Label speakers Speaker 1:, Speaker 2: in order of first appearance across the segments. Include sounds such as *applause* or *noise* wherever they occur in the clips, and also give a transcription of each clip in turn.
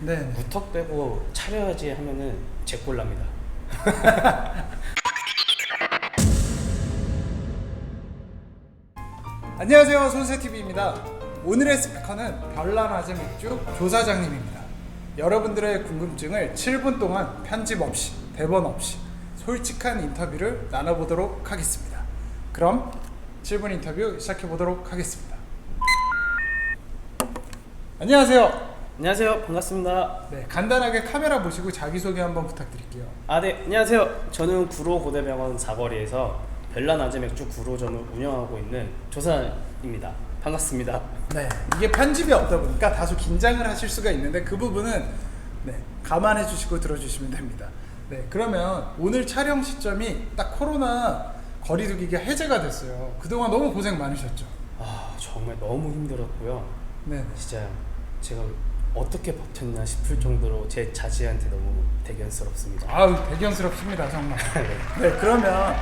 Speaker 1: 네.
Speaker 2: 무턱 빼고 차려야지 하면은 제 꼴납니다. *laughs*
Speaker 1: 안녕하세요. 손세TV입니다. 오늘의 스피커는 별난아재 맥주 조사장님입니다. 여러분들의 궁금증을 7분 동안 편집 없이 대본 없이 솔직한 인터뷰를 나눠보도록 하겠습니다. 그럼 7분 인터뷰 시작해 보도록 하겠습니다. 안녕하세요
Speaker 2: 안녕하세요. 반갑습니다.
Speaker 1: 네, 간단하게 카메라 보시고 자기소개 한번 부탁드릴게요
Speaker 2: 아, 네. 안녕하세요. 저는 구로 고대병원 사거리에서 별난 아재 맥주 구로점을 운영하고 있는 조사입니다. 반갑습니다.
Speaker 1: 네, 이게 편집이 없다 보니까 다소 긴장을 하실 수가 있는데 그 부분은 네, 감안해 주시고 들어주시면 됩니다. 네, 그러면 오늘 촬영 시점이 딱 코로나 거리두기가 해제가 됐어요. 그동안 너무 고생 많으셨죠?
Speaker 2: 아, 정말 너무 힘들었고요.
Speaker 1: 네,
Speaker 2: 진짜 제가 어떻게 버텼나 싶을 정도로 제 자지한테 너무 대견스럽습니다.
Speaker 1: 아우 대견스럽습니다 정말. *laughs* 네, 그러면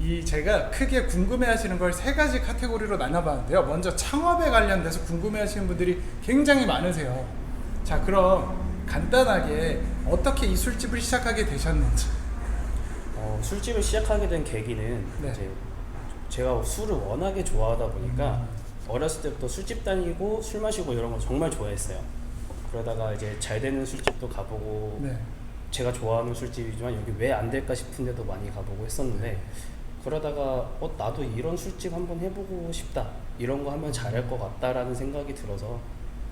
Speaker 1: 이 제가 크게 궁금해하시는 걸 세 가지 카테고리로 나눠봤는데요. 먼저 창업에 관련돼서 궁금해하시는 분들이 굉장히 많으세요. 자, 그럼 간단하게 어떻게 이 술집을 시작하게 되셨는지.
Speaker 2: 어, 술집을 시작하게 된 계기는
Speaker 1: 네.
Speaker 2: 이제 제가 술을 워낙에 좋아하다 보니까 어렸을 때부터 술집 다니고 술 마시고 이런 거 정말 좋아했어요. 그러다가 이제 잘 되는 술집도 가보고
Speaker 1: 네.
Speaker 2: 제가 좋아하는 술집이지만 여기 왜 안 될까 싶은 데도 많이 가보고 했었는데 그러다가 어 나도 이런 술집 한번 해보고 싶다 이런 거 하면 잘할 것 같다라는 생각이 들어서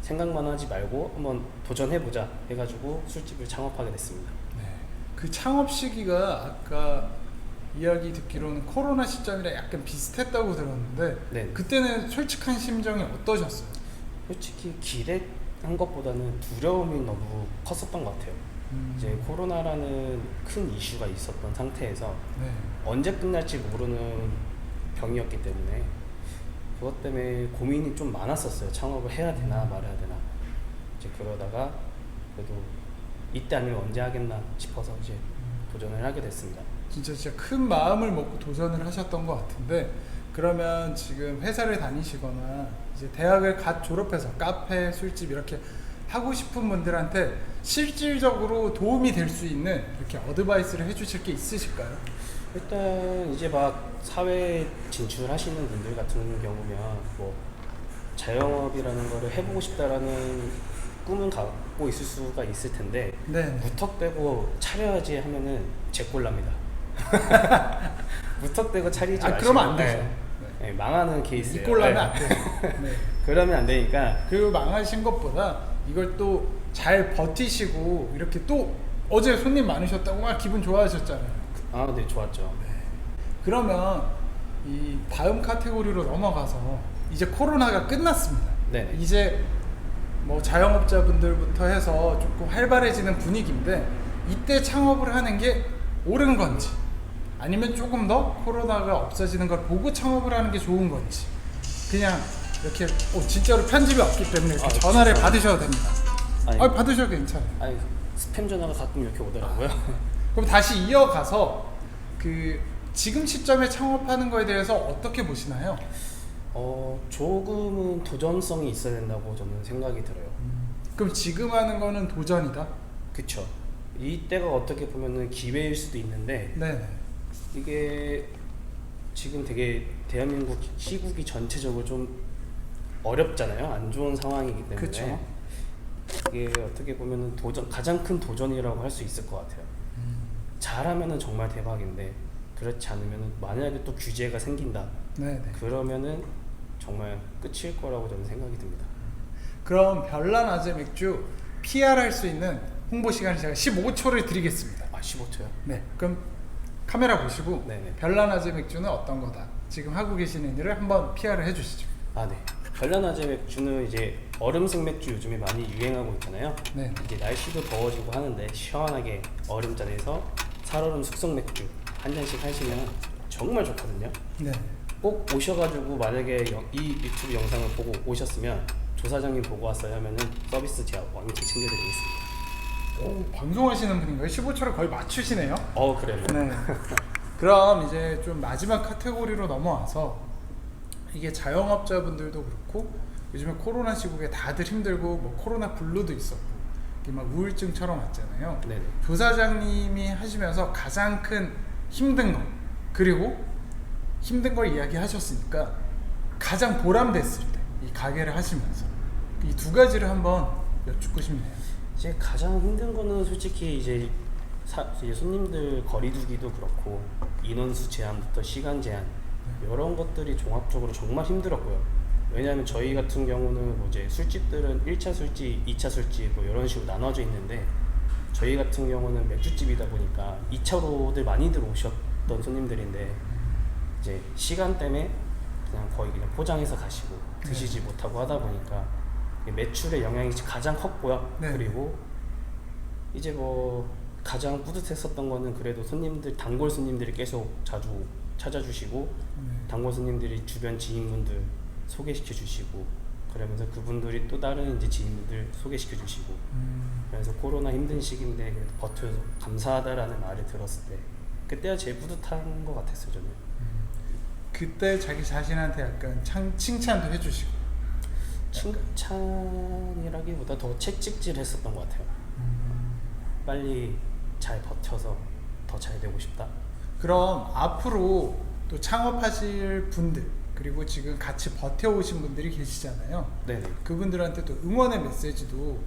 Speaker 2: 생각만 하지 말고 한번 도전해보자 해가지고 술집을 창업하게 됐습니다.
Speaker 1: 네. 그 창업 시기가 아까 이야기 듣기로는 코로나 시점이랑 약간 비슷했다고 들었는데
Speaker 2: 네.
Speaker 1: 그때는 솔직한 심정이 어떠셨어요?
Speaker 2: 솔직히 기대 한 것보다는 두려움이 너무 컸었던 것 같아요.
Speaker 1: 음,
Speaker 2: 이제 코로나라는 큰 이슈가 있었던 상태에서
Speaker 1: 네.
Speaker 2: 언제 끝날지 모르는 병이었기 때문에 그것 때문에 고민이 좀 많았었어요. 창업을 해야 되나 말아야 되나. 이제 그러다가 그래도 이때 아니면 언제 하겠나 싶어서 이제 도전을 하게 됐습니다.
Speaker 1: 진짜 진짜 큰 마음을 먹고 도전을 하셨던 것 같은데 그러면 지금 회사를 다니시거나 이제 대학을 갓 졸업해서 카페, 술집 이렇게 하고 싶은 분들한테 실질적으로 도움이 될 수 있는 이렇게 어드바이스를 해주실 게 있으실까요?
Speaker 2: 일단 이제 막 사회 진출하시는 분들 같은 경우면 뭐 자영업이라는 거를 해보고 싶다라는 꿈은 갖고 있을 수가 있을 텐데
Speaker 1: 네.
Speaker 2: 무턱 빼고 차려야지 하면은 제 꼴납니다. *laughs* 무턱 빼고 차리지
Speaker 1: 아
Speaker 2: 마시고
Speaker 1: 그러면 안 되죠.
Speaker 2: 네. 네, 망하는
Speaker 1: 네.
Speaker 2: 케이스.
Speaker 1: 이 꼴라면 안 돼요. *laughs* 네.
Speaker 2: 그러면 안 되니까
Speaker 1: 그리고 망하신 것보다 이걸 또 잘 버티시고 이렇게 또 어제 손님 많으셨다고 막 기분 좋아하셨잖아요.
Speaker 2: 아, 네 좋았죠.
Speaker 1: 그러면 이 다음 카테고리로 넘어가서 이제 코로나가 끝났습니다.
Speaker 2: 네.
Speaker 1: 이제 뭐 자영업자분들부터 해서 조금 활발해지는 분위기인데 이때 창업을 하는 게 옳은 건지 아니면 조금 더 코로나가 없어지는 걸 보고 창업을 하는 게 좋은 건지 그냥 이렇게 어, 진짜로 편집이 없기 때문에 이렇게
Speaker 2: 아,
Speaker 1: 전화를
Speaker 2: 진짜요?
Speaker 1: 받으셔도 됩니다.
Speaker 2: 아니,
Speaker 1: 아, 받으셔도 괜찮아요.
Speaker 2: 아니 스팸 전화가 가끔 이렇게 오더라고요.
Speaker 1: 그럼 다시 이어가서 그 지금 시점에 창업하는 거에 대해서 어떻게 보시나요?
Speaker 2: 어 조금은 도전성이 있어야 된다고 저는 생각이 들어요.
Speaker 1: 그럼 지금 하는 거는 도전이다?
Speaker 2: 그쵸. 이때가 어떻게 보면은 기회일 수도 있는데
Speaker 1: 네.
Speaker 2: 이게 지금 되게 대한민국 시국이 전체적으로 좀 어렵잖아요. 안 좋은 상황이기 때문에
Speaker 1: 그쵸.
Speaker 2: 이게 어떻게 보면은 도전 가장 큰 도전이라고 할 수 있을 것 같아요. 잘하면은 정말 대박인데 그렇지 않으면은 만약에 또 규제가 생긴다
Speaker 1: 네. 네.
Speaker 2: 그러면은 정말 끝일 거라고 저는 생각이 듭니다.
Speaker 1: 그럼 별난 아재 맥주 PR 할 수 있는 홍보 시간을 제가 15초를 드리겠습니다.
Speaker 2: 아 15초요?
Speaker 1: 네. 그럼 카메라 보시고
Speaker 2: 네네.
Speaker 1: 별난 아재 맥주는 어떤 거다. 지금 하고 계시는 일을 한번 PR을 해주시죠.
Speaker 2: 아 네. 별난아재 맥주는 이제 얼음색 맥주 요즘에 많이 유행하고 있잖아요.
Speaker 1: 네.
Speaker 2: 이제 날씨도 더워지고 하는데 시원하게 얼음잔에서 살얼음 숙성 맥주 한 잔씩 하시면 정말 좋거든요.
Speaker 1: 네.
Speaker 2: 꼭 오셔가지고 만약에 여- 이 유튜브 영상을 보고 오셨으면 조사장님 보고 왔어요 하면은 서비스 제가 왕창 챙겨드리겠습니다.
Speaker 1: 오, 방송하시는 분인가요? 15초를 거의 맞추시네요.
Speaker 2: 어 그래요.
Speaker 1: 네. 그럼 이제 좀 마지막 카테고리로 넘어와서 이게 자영업자분들도 그렇고 요즘에 코로나 시국에 다들 힘들고 뭐 코로나 블루도 있었고 이게 막 우울증처럼 왔잖아요.
Speaker 2: 네네.
Speaker 1: 조사장님이 하시면서 가장 큰 힘든 거 그리고 힘든 걸 이야기하셨으니까 가장 보람됐을 때 이 가게를 하시면서 이 두 가지를 한번 여쭙고 싶네요.
Speaker 2: 이제 가장 힘든 거는 솔직히 이제, 사, 이제 손님들 거리두기도 그렇고 인원수 제한부터 시간 제한 이런 것들이 종합적으로 정말 힘들었고요. 왜냐하면 저희 같은 경우는 뭐 이제 술집들은 1차 술집, 2차 술집 뭐 이런 식으로 나눠져 있는데 저희 같은 경우는 맥주집이다 보니까 2차로들 많이 들어오셨던 손님들인데 이제 시간 때문에 그냥 거의 그냥 포장해서 가시고 드시지 못하고 하다 보니까 매출의 영향이 가장 컸고요.
Speaker 1: 네.
Speaker 2: 그리고 이제 뭐 가장 뿌듯했었던 거는 그래도 손님들 단골 손님들이 계속 자주 찾아주시고
Speaker 1: 네.
Speaker 2: 단골 손님들이 주변 지인분들 소개시켜 주시고 그러면서 그분들이 또 다른 이제 지인분들 소개시켜 주시고
Speaker 1: 음,
Speaker 2: 그래서 코로나 힘든 시기인데 그래도 버텨서 감사하다라는 말을 들었을 때 그때가 제일 뿌듯한 것 같았어요 저는
Speaker 1: 그때 자기 자신한테 약간 창, 칭찬도 해주시고
Speaker 2: 칭찬이라기보다 더 채찍질 했었던 것 같아요 빨리 잘 버텨서 더 잘 되고 싶다
Speaker 1: 그럼 앞으로 또 창업하실 분들 그리고 지금 같이 버텨오신 분들이 계시잖아요.
Speaker 2: 네네
Speaker 1: 그분들한테 또 응원의 메시지도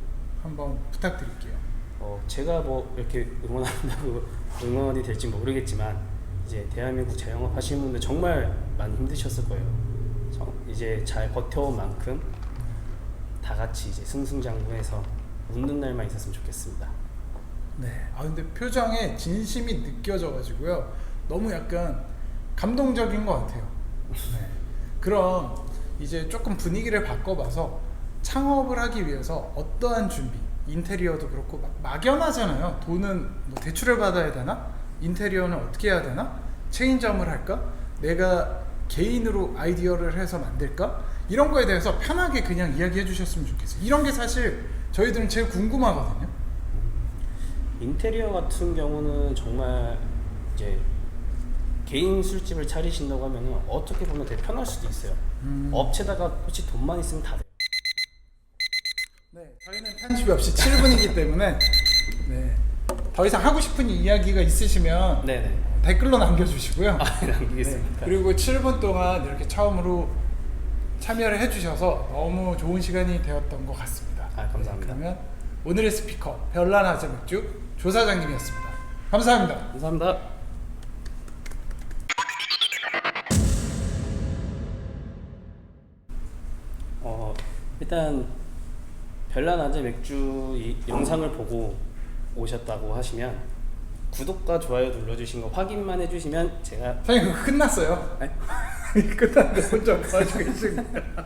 Speaker 1: 한번 부탁드릴게요.
Speaker 2: 어, 제가 뭐 이렇게 응원한다고 *laughs* 응원이 될지 모르겠지만 이제 대한민국 자영업 하시는 분들 정말 많이 힘드셨을 거예요. 정- 이제 잘 버텨온 만큼 다 같이 이제 승승장구해서 웃는 날만 있었으면 좋겠습니다.
Speaker 1: 네. 아 근데 표정에 진심이 느껴져가지고요. 너무 약간 감동적인 것 같아요. 네. 그럼 이제 조금 분위기를 바꿔봐서 창업을 하기 위해서 어떠한 준비, 인테리어도 그렇고 막 막연하잖아요. 돈은 뭐 대출을 받아야 되나? 인테리어는 어떻게 해야 되나? 체인점을 할까? 내가 개인으로 아이디어를 해서 만들까? 이런 거에 대해서 편하게 그냥 이야기해 주셨으면 좋겠어요. 이런 게 사실 저희들은 제일 궁금하거든요.
Speaker 2: 인테리어 같은 경우는 정말 이제 개인 술집을 차리신다고 하면은 어떻게 보면 되게 편할 수도 있어요.
Speaker 1: 음.
Speaker 2: 업체다가 솔직히 돈만 있으면 다 돼요.
Speaker 1: 네, 저희는 편집이 없이 7분이기 때문에 네, 더 이상 하고 싶은 이야기가 있으시면
Speaker 2: 네네.
Speaker 1: 댓글로 남겨주시고요.
Speaker 2: 아, 남기겠습니다.
Speaker 1: 네, 그리고 7분 동안 이렇게 처음으로 참여를 해주셔서 너무 좋은 시간이 되었던 것 같습니다.
Speaker 2: 아, 감사합니다.
Speaker 1: 그러면 오늘의 스피커 별난 아재 맥주 조사장님이었습니다. 감사합니다.
Speaker 2: 감사합니다. 어, 일단 별난 아재 맥주 이 영상을 보고 오셨다고 하시면 구독과 좋아요 눌러주신 거 확인만 해주시면 제가
Speaker 1: 사장님 그거 끝났어요.
Speaker 2: 네?
Speaker 1: 끝났는데 혼자 뭐 하시고 계십니다.